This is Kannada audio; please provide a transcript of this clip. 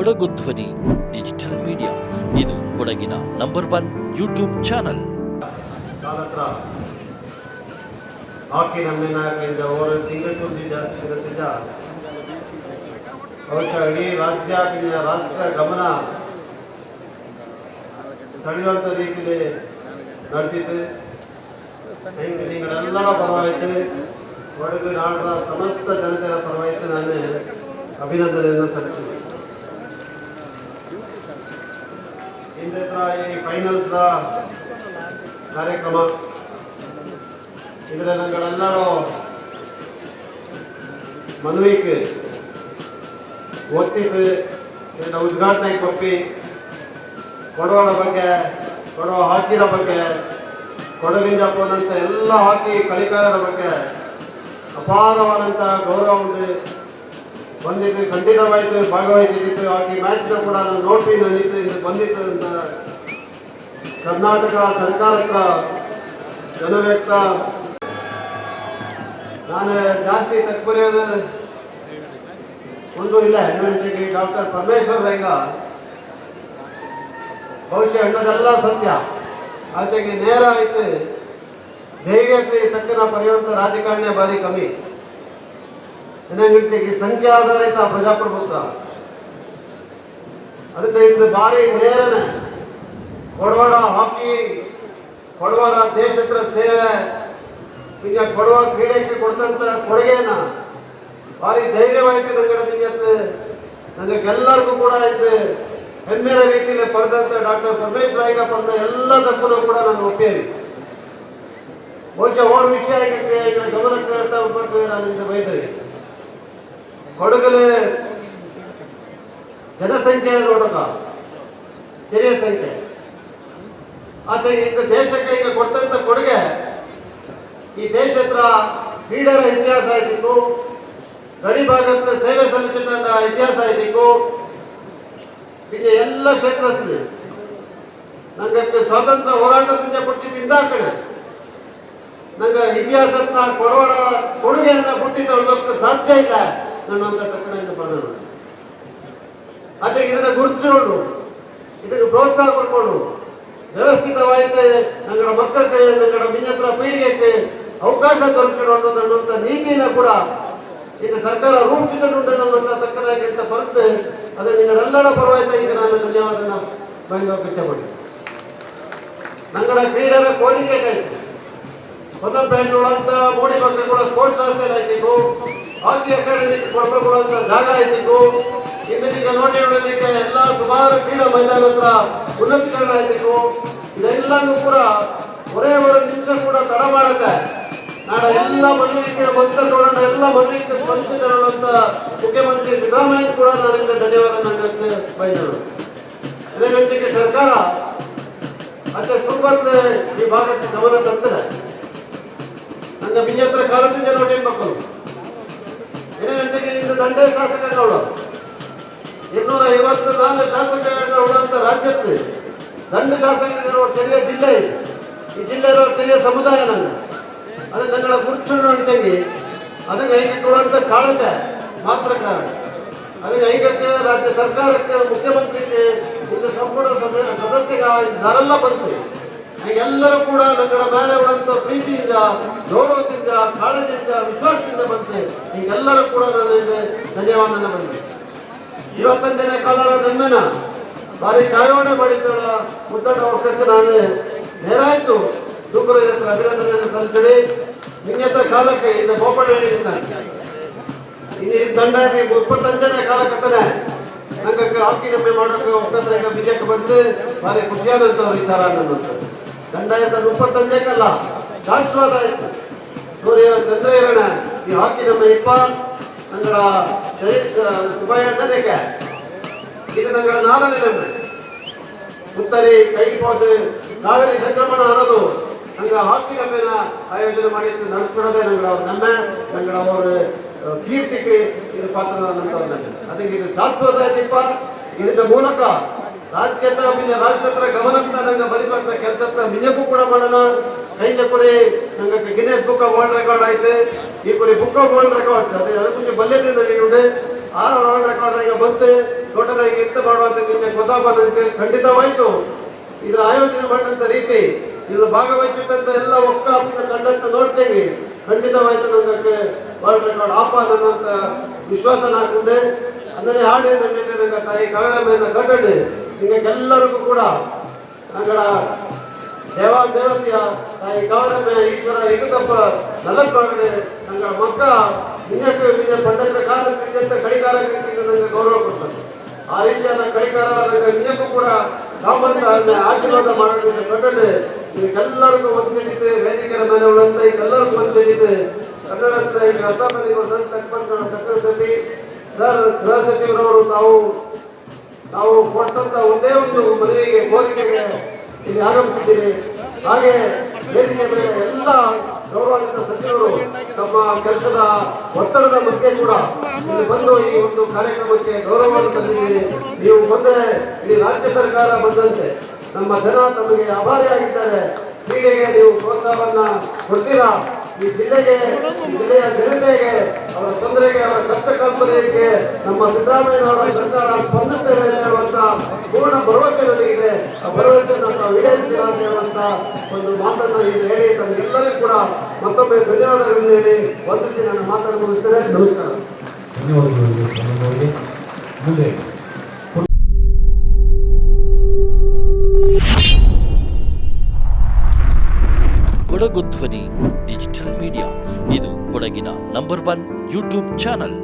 ಕೊಡಗು ಧ್ವನಿ, ಡಿಜಿಟಲ್ ಮೀಡಿಯಾ. ಇದು ಕೊಡಗಿನ ನಂಬರ್ ಒನ್ ಯೂಟ್ಯೂಬ್ ಚಾನಲ್. ಹಾಕಿ ನಮ್ಮ ಕೇಂದ್ರ ಓವರ್ ತಿಂಗಳು ಜಾಸ್ತಿ ಇರುತ್ತಿದ್ದ. ಬಹುಶಃ ಇಡೀ ರಾಜ್ಯ ರಾಷ್ಟ್ರ ಗಮನ ಸೆಳೆಯುವಂಥ ರೀತಿಯಲ್ಲಿ ಹೆಂಗೆ ನಿಗಳೆಲ್ಲರ ಪರವಾಯಿತು? ಕೊಡಗು ನಾಡರ ಸಮಸ್ತ ಜನತೆಯ ಪರವಾಯಿತು. ನಾನು ಅಭಿನಂದನೆಯನ್ನು ಸಲ್ಲಿಸಿದೆ ಇವತ್ತಿನ ಈ ಫೈನಲ್ಸ್ ಕಾರ್ಯಕ್ರಮ இதில் நாங்கள் எல்லாரும் ಮದುವೆಗೆ ಓದ್ತಿದ್ದು ಇದನ್ನು ಉದ್ಘಾಟನೆ ಕೊಟ್ಟು ಕೊಡೋಣ ಬಗ್ಗೆ ಕೊಡುವ ಹಾಕಿರ ಬಗ್ಗೆ ಕೊಡಲಿಂದ ಬಂದಂಥ ಎಲ್ಲ ಹಾಕಿ ಕಲಿಕಾರರ ಬಗ್ಗೆ ಅಪಾರವಾದಂಥ ಗೌರವ ಒಂದು ಬಂದಿದ್ದು ಖಂಡಿತವಾಯಿತು ಭಾಗವಹಿಸಿದ್ದು ಹಾಕಿ ಮ್ಯಾಚ್ನ ಕೂಡ ನಾನು ನೋಡ್ತೀನಿ ಬಂದಿತ್ತು ಅಂತ ಕರ್ನಾಟಕ ಸರ್ಕಾರಕ್ಕ ಜನವ್ಯಕ್ತ ನಾನು ಜಾಸ್ತಿ ತಕ್ಬರೆಯೋದು ಒಂದು ಇಲ್ಲ ಹೆಣ್ಣುಣಿಗೆ ಡಾಕ್ಟರ್ ಪರಮೇಶ್ವರ್ ರಂಗ ಬಹುಶಃ ಹೆಣ್ಣದೆಲ್ಲ ಸತ್ಯ. ಆಚೆಗೆ ನೇರ ಆಯ್ತು ಧೈರ್ಯಕ್ಕೆ ತಕ್ಕನ ಪಡೆಯುವಂಥ ರಾಜಕಾರಣ ಭಾರಿ ಕಮ್ಮಿ. ಜನಗಳಿಗೆ ಸಂಖ್ಯೆ ಆಧಾರಿತ ಪ್ರಜಾಪ್ರಭುತ್ವ. ಅದನ್ನ ಇದು ಭಾರಿ ನೇರನೆ. ಕೊಡವಾಡ ಹಾಕಿ ಕೊಡವರ ದೇಶದ ಸೇವೆ. ಈಗ ಕೊಡುವ ಕ್ರೀಡೆಗೆ ಕೊಡ್ತಂತ ಕೊಡುಗೆನ ಭಾರಿ ಧೈರ್ಯವಾಯ್ತು ನನಗೆ ನನಗೆಲ್ಲರಿಗೂ ಕೂಡ ಆಯ್ತು ಹೆಮ್ಮೆಯ ರೀತಿಯಲ್ಲಿ ಪಡೆದಂತ ಡಾಕ್ಟರ್ ಪರಮೇಶ್ವರ ಈಗ ಬಂದ ಎಲ್ಲ ತಪ್ಪನ್ನು ಕೂಡ ನಾನು ಒಪ್ಪೇನೆ ಬಹುಶಃ ಅವ್ರ ವಿಷಯ ಗಮನಕ್ಕೆ ಹೋಗ್ಬೇಕು ನಾನು ಇಂದ ಕೊಡಗಲು ಜನಸಂಖ್ಯೆ ನೋಡೋಣ ಚೆರಿಯ ಆಚೆ ಇಂದ ದೇಶಕ್ಕೆ ಈಗ ಕೊಟ್ಟಂತ ಕೊಡುಗೆ ಈ ದೇಶ ಹತ್ರ ಕ್ರೀಡೆಯ ಇತಿಹಾಸ ಆಯ್ತಿತ್ತು ಗಡಿ ಭಾಗದ ಸೇವೆ ಸಲ್ಲಿಸಿದ ಇತಿಹಾಸ ಆಯ್ತಿತ್ತು ಹೀಗೆ ಎಲ್ಲ ಕ್ಷೇತ್ರದಲ್ಲಿ ನಂಗೆ ಸ್ವಾತಂತ್ರ್ಯ ಹೋರಾಟದಿಂದ ಆ ಕಡೆ. ನಂಗೆ ಇತಿಹಾಸದ ಕೊಡೋಣ ಕೊಡುಗೆಯನ್ನ ಪುಟ್ಟಿದ್ದಕ್ಕೆ ಸಾಧ್ಯ ಇಲ್ಲ ನನ್ನಂತ ತಕ್ಕನೆಯನ್ನು ಪಡೆದಳು ಅದೇ ಇದನ್ನ ಗುರುತಿಸೋಣ ಇದಕ್ಕೆ ಪ್ರೋತ್ಸಾಹ ಕೊಡ್ಕೊಂಡು ವ್ಯವಸ್ಥಿತವಾಯಿತು ನಂಗಡ ಮಕ್ಕಳಕ್ಕೆ ನಂಗಡ ಮಿಂಜತ್ರ ಪೀಳಿಗೆಗೆ ಅವಕಾಶ ದೊರಕಿರುವಂಥದ್ದು ಅನ್ನುವಂಥ ನೀತಿಯನ್ನು ಕೂಡ ಇದು ಸರ್ಕಾರ ರೂಪಿಸಿಕೊಂಡು ನಮ್ಮಂತ ತಕ್ಕನಾಗಿಂತ ಬರುತ್ತೆ. ಅದು ನಿನ್ನೆಲ್ಲರ ಪರವಾಯಿತ ಈಗ ನಾನು ಧನ್ಯವಾದನ ಬಂದು ಕಚ್ಚಬಹುದು ನಂಗಡ ಕ್ರೀಡೆಯ ಕೋರಿಕೆ ಆಯ್ತು ಹೊನ್ನಪೇಟೆಯೊಳಂತ ಮೋಡಿ ಬಗ್ಗೆ ಕೂಡ ಸ್ಪೋರ್ಟ್ಸ್ ಹಾಸ್ಟೆಲ್ ಆಯ್ತಿತ್ತು ಹಾಕಿ ಅಕಾಡೆಮಿ ಕೊಡಬೇಕು ಜಾಗ ಆಯ್ತಿತ್ತು ಇಂದಿನ ನೋಡಿ ನೋಡಲಿಕ್ಕೆ ಎಲ್ಲ ಸುಮಾರು ಕ್ರೀಡಾ ಮೈದಾನ ಹತ್ರ ಉನ್ನತೀಕರಣ ಆಗಬೇಕು ಇದೆಲ್ಲನೂ ಕೂಡ ಹೊರೆ ಒಂದು ನಿಮಿಷ ಕೂಡ ತಡ ಮಾಡುತ್ತೆ. ನಾಡ ಎಲ್ಲ ಮನವಿಗೆ ಬಂದ ನೋಡೋಣ ಎಲ್ಲ ಮನವಿಗೆ ಸ್ಪಂದಿಸಿಕೊಳ್ಳುವಂತ ಮುಖ್ಯಮಂತ್ರಿ ಸಿದ್ದರಾಮಯ್ಯ ಕೂಡ ನಾನಿಂದ ಧನ್ಯವಾದ ಅದೇ ಇದಕ್ಕೆ ಸರ್ಕಾರ ಅದೇ ಸುಬ್ಬತ್ ಈ ಭಾಗಕ್ಕೆ ಗಮನ ತರ್ತದೆ ನನ್ನ ಬಿಜೆಪಿ ಕಾಲದಿಂದ ನೋಡಿ ಮಕ್ಕಳು. ಏನೇನು ದಂಡೇ ಶಾಸಕಗಳು ಇನ್ನೂರ ಐವತ್ತು ನಾಲ್ಕು ಶಾಸಕಗಳು ದಂಡ ಶಾಸಕರು ಚೆರಿಯ ಜಿಲ್ಲೆ. ಈ ಜಿಲ್ಲೆ ಇರೋ ಚೆರಿಯ ಸಮುದಾಯ ನನ್ನ ಅದು ನನ್ನ ಗುರುತು ತಂಗಿ ಅದಕ್ಕೆ ಐಕ್ಯಕೊಳ್ಳುವಂತ ಕಾಳಜ ಮಾತ್ರ ಕಾರಣ. ಅದಕ್ಕೆ ಐಕ್ಯಕ್ಕೆ ರಾಜ್ಯ ಸರ್ಕಾರಕ್ಕೆ ಮುಖ್ಯಮಂತ್ರಿಗೆ ಒಂದು ಸಂಪುಟ ಸದ- ಸದಸ್ಯಗ ದಾರೆಲ್ಲ ಬಂತು ಎಲ್ಲರೂ ಕೂಡ ನನ್ನ ಮೇಲೆ ಉಳ್ಳಂತ ಪ್ರೀತಿಯಿಂದ, ಗೌರವದಿಂದ, ಕಾಳಜಿಯಿಂದ, ವಿಶ್ವಾಸದಿಂದ ಬಂತೆ ಈಗೆಲ್ಲರೂ ಕೂಡ ನನ್ನ ಧನ್ಯವಾದ ಬಂದಿದೆ ಬಂದೆ ಇವತ್ತೊಂದನೇ ಕಾಲ ನಮ್ಮೆನ ಭಾರಿ ಚಾಯೋಣೆ ಮಾಡಿದ್ದಳ ಮುದ್ದಡ ಒಕ್ಕಕ್ಕೆ ನಾನು. ನೇರಾಯ್ತು ದೂಕರ ಹತ್ರ ಅಭಿನಂದನೆಯನ್ನು ಸಲ್ಲಿಸಿಡಿ ನಿನ್ನ ಹತ್ರ ಕಾಲಕ್ಕೆ ಇಂದ ಗೋಪಾಳ ಹೇಳಿದ್ದ ಇನ್ನು ದಂಡ ಇಪ್ಪತ್ತಂಜನೇ ಕಾಲಕ್ಕತ್ತನೆ ನಂಗೆ ಹಾಕಿ ನಮ್ಮೆ ಮಾಡೋಕೆ ಒಕ್ಕತ್ರ ಈಗ ಬಿಜೆಪಿ ಬಂದು ಭಾರಿ ಖುಷಿಯಾದಂತ ವಿಚಾರ ನನ್ನಂತ ದಂಡ ಆಯ್ತು ಇಪ್ಪತ್ತಂಜಕ್ಕಲ್ಲ ಶಾಶ್ವತ ಆಯ್ತು. ಸೂರ್ಯ ಚಂದ್ರ ಇರೋಣ ಈ ಹಾಕಿ ನಮ್ಮ ಇಪ್ಪ ನಂಗಳ ಶುಭ ಇದು ನಾಲ್ಕನೇ ನಮ್ಮ ಪುತ್ತರಿ ಕೈಪೋದು ಕಾವೇರಿ ಸಂಕ್ರಮಣ ಅನ್ನೋದು ನಂಗೆ ಹಾಕಿ ನಮ್ಮೇನ ಆಯೋಜನೆ ಮಾಡಿದ್ದು ನಡೆಸಿರೋದೇ ನಂಗಳ ಅವ್ರ ನಮ್ಮ ನಂಗಡ ಅವ್ರ ಕೀರ್ತಿಗೆ ಇದು ಪಾತ್ರ ಅದಕ್ಕೆ ಇದು ಶಾಶ್ವತ ಆಯ್ತಿಪ್ಪ ಇದರ ಮೂಲಕ ರಾಜ್ಯ ಹತ್ರ ಮಿಂಜ ರಾಷ್ಟ್ರತ್ರ ಗಮನ ನಂಗೆ ಬರಿಬಂತ ಕೆಲಸದ ಮಿಂಜಕ್ಕೂ ಕೂಡ ಮಾಡೋಣ. ಕೈಂಜ ಕುರಿ ನಂಗೆ Guinness book of world record ಆಯ್ತು. ಈ ಕುರಿ ಬುಕ್ ಆಫ್ ವರ್ಲ್ಡ್ ರೆಕಾರ್ಡ್ಸ್ ಅದೇ ಅದಕ್ಕೆ ಮುಂಚೆ ಬಲ್ಯದಿಂದ ನೀನು ಆ ವರ್ಲ್ಡ್ ರೆಕಾರ್ಡ್ ಈಗ ಬಂತು. ತೋಟಗಾರಿಕೆ ಎತ್ತು ಮಾಡುವಂತ ನಿಮಗೆ ಖಂಡಿತವಾಯಿತು. ಇದರ ಆಯೋಜನೆ ಮಾಡಿದಂತ ರೀತಿ, ಇದ್ರ ಭಾಗವಹಿಸಿಟ್ಟಂತ ಎಲ್ಲ ಒಕ್ಕಾಪಿನ ಕಂಡಂತ ನೋಡ್ತೇವೆ ಖಂಡಿತವಾಯ್ತು ನನಗೆ ವರ್ಲ್ಡ್ ರೆಕಾರ್ಡ್ ಆಪಾದ ಅನ್ನುವಂತ ವಿಶ್ವಾಸ ನಾಕೊಂಡೆ. ಅಂದರೆ ಹಾಡೇ ನಂಗೆ ತಾಯಿ ಕಾವೇರ ಮೇಲೆ ಕಟ್ಟಡೆ ನಿಮಗೆಲ್ಲರಿಗೂ ಕೂಡ ನಂಗಳ ದೇವ ದೇವತೆಯ ತಾಯಿ ಕಾವೇರಮ್ಮ ಈಶ್ವರ ಇಗುತ್ತಪ್ಪ ನಲಕ್ಕಾಗಡೆ ನಂಗಳ ಮಕ್ಕ ನಿನ್ನ ಪಂಡಿತರ ಕಾಲದಿಂದ ಕಡಿಕಾರಕ್ಕೆ ನನಗೆ ಗೌರವ ಕೊಡ್ತಾರೆ ಆ ರೀತಿಯಾದ ಕಡಿಕಾರ ಕೂಡ ನಾವು ಕೂಡ ನಾವಂತ ಆಶೀರ್ವಾದ ಮಾಡೋದ್ರಿಂದ ಕಟ್ಟಡೆ ಇದಕ್ಕೆಲ್ಲರಿಗೂ ಒಂದು ಹಿಡಿದು ವೇದಿಕೆಯ ಮೇಲೆ ಉಳ್ಳಂತ ಈಗೆಲ್ಲರಿಗೂ ಒಂದು ಹಿಡಿದು ಕನ್ನಡ ಈಗ ಅಸಾಮಲ್ಲಿ ತಕ್ಕಂತ ಸರ್, ಗೃಹ ಸಚಿವರವರು ತಾವು ನಾವು ಕೊಟ್ಟಂತ ಒಂದೇ ಒಂದು ಮದುವೆಗೆ ಕೋರಿಕೆಗೆ ಇಲ್ಲಿ ಆಗಮಿಸಿದ್ದೀರಿ. ಹಾಗೆ ವೇದಿಕೆ ಮೇಲೆ ಎಲ್ಲ ಗೌರವಾನ್ವಿತ ಸಚಿವರು ತಮ್ಮ ಕೆಲಸದ ಒತ್ತಡದ ಮಧ್ಯೆ ಕೂಡ ಇಲ್ಲಿ ಬಂದು ಈ ಒಂದು ಕಾರ್ಯಕ್ರಮಕ್ಕೆ ಗೌರವವನ್ನು ತಂದಿದ್ದೀರಿ. ನೀವು ಬಂದರೆ ಇಡೀ ರಾಜ್ಯ ಸರ್ಕಾರ ಬಂದಂತೆ ನಮ್ಮ ಜನ ತಮಗೆ ಆಭಾರಿಯಾಗಿದ್ದಾರೆ. ಕ್ರೀಡೆಗೆ ನೀವು ಪ್ರೋತ್ಸಾಹವನ್ನ ಕೊಡ್ತೀರಾ? ಈ ಜಿಲ್ಲೆಗೆ ಜಿಲ್ಲೆಯ ಜನತೆಗೆ, ಅವರ ತೊಂದರೆಗೆ, ಅವರ ಕಷ್ಟ ಕಲ್ಪನೆಗೆ ನಮ್ಮ ಸಿದ್ದರಾಮಯ್ಯನವರ ಸರ್ಕಾರ ಸ್ಪಂದಿಸ್ತೇವೆ ಹೇಳುವಂತ ಪೂರ್ಣ ಭರವಸೆ ನನಗಿದೆ ಆ ಭರವಸೆಯನ್ನು ನಮ್ಮ ಈಡೇರಿಸ್ತೀರಾ ಅಂತ ಒಂದು ಮಾತನ್ನು ಇಲ್ಲಿ ಹೇಳಿ ತಮಗೆಲ್ಲರಿಗೂ ಕೂಡ ಮತ್ತೊಮ್ಮೆ ಧನ್ಯವಾದಗಳನ್ನು ಹೇಳಿ ವಂದಿಸಿ ನನ್ನ ಮಾತನ್ನು ಮುಗಿಸ್ತೇನೆ. ನಮಸ್ಕಾರ. ಧನ್ಯವಾದಗಳು ಕೊಡಗು ಧ್ವನಿ ಡಿಜಿಟಲ್ ಮೀಡಿಯಾ. ಇದು ಕೊಡಗಿನ ನಂಬರ್ ಒನ್ ಯೂಟ್ಯೂಬ್ ಚಾನಲ್.